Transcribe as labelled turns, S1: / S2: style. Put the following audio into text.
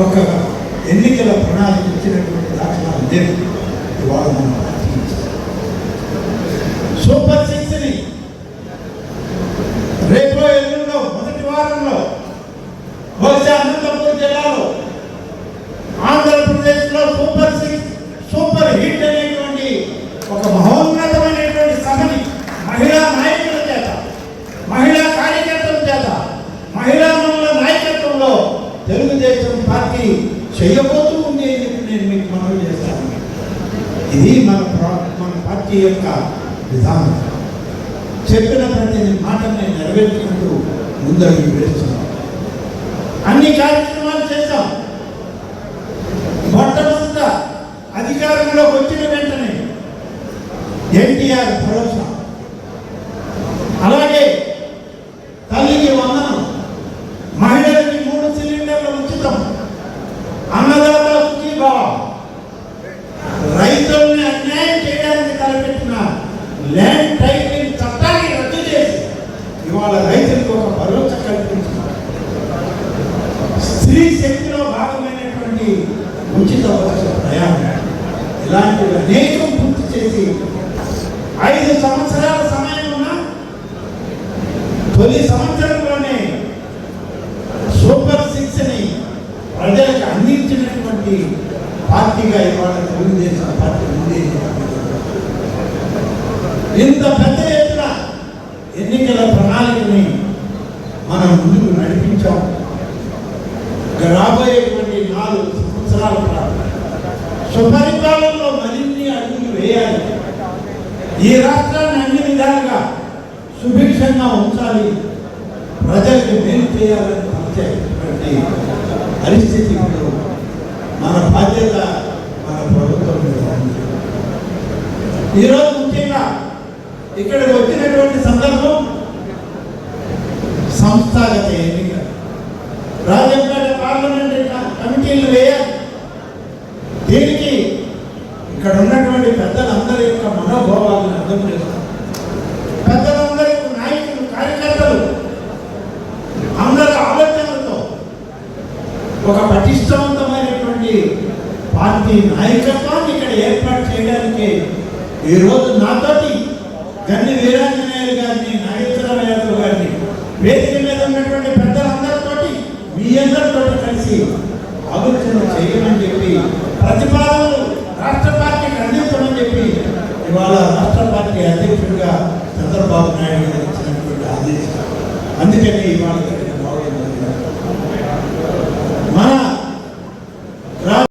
S1: ఒక ఎన్నికల ప్రణాళిక ఇచ్చినటువంటి దాఖలాలు లేవు ఇవాళ మనం పార్టీ ఇచ్చాం. సూపర్ అది చేయబోతూ ఉంది అని నేను మీకు మనవి చేస్తాను ఇది మన మన పార్టీ యొక్క విధానం. చెప్పిన ప్రతి మాటని నెరవేర్చుకుంటూ ముందడుగు వేస్తున్నాను. అన్ని కార్యక్రమాలు చేశాం. మొట్టమొదట అధికారంలోకి వచ్చిన వెంటనే ఎన్టీఆర్ భరోసా. అలాగే చేయడానికి ల్యాండ్ టైటిలింగ్ చట్టాన్ని రద్దు చేసి ఇవాళ రైతులకు ఒక భరోసా కల్పించారు. స్త్రీ శక్తిలో భాగమైనటువంటి ఉచిత బస్సు ప్రయాణం. ఇలాంటివి అనేకం పూర్తి చేసి ఐదు సంవత్సరాల సమయం ఉన్న తొలి సంవత్సరంలోనే సూపర్ సిక్స్ ప్రజలకు అందించినటువంటి పార్టీగా ఇవాళ ఇంత పెద్ద ఎత్తున ఎన్నికల ప్రణాళికని మనం ముందుకు నడిపించాం. రాబోయేటువంటి నాలుగు సంవత్సరాల సుపరిపాలనలో మరిన్ని అడుగులు వేయాలి. ఈ రాష్ట్రాన్ని అన్ని విధాలుగా సుభిక్షంగా ఉంచాలి. ప్రజలకు మేలు చేయాలని తలచేటువంటి పరిస్థితి ఇప్పుడు మన బాధ్యత మన ప్రభుత్వం మీద ఈరోజు ముఖ్యంగా ఇక్కడికి వచ్చినటువంటి సందర్భం సంస్థాగత ఎన్నిక. రాజంపేట పార్లమెంట్ కమిటీలు వేయాలి. దీనికి ఇక్కడ ఉన్నటువంటి పెద్దలందరి యొక్క మనోభావాలను అర్థం చేస్తారు పెద్దలందరి నాయకులు కార్యకర్తలు అందరి ఆలోచనలతో ఒక పటిష్టవంతమైనటువంటి పార్టీ నాయకత్వాన్ని ఇక్కడ ఏర్పాటు చేయడానికి ఈరోజు నాతోటి గన్ని వీరాంజనేయులు గారిని నాగేశ్వరరావు యాదవ్ గారిని వేదిక మీద ఉన్నటువంటి పెద్దలందరితోటి మీ అందరితోటి కలిసి ఆలోచన చేయమని చెప్పి ప్రతిపాదనలు రాష్ట్ర పార్టీకి అందించమని చెప్పి ఇవాళ రాష్ట్ర పార్టీ అధ్యక్షుడిగా చంద్రబాబు నాయుడు గారు ఇచ్చినటువంటి ఆదేశం. అందుకని ఇవాళ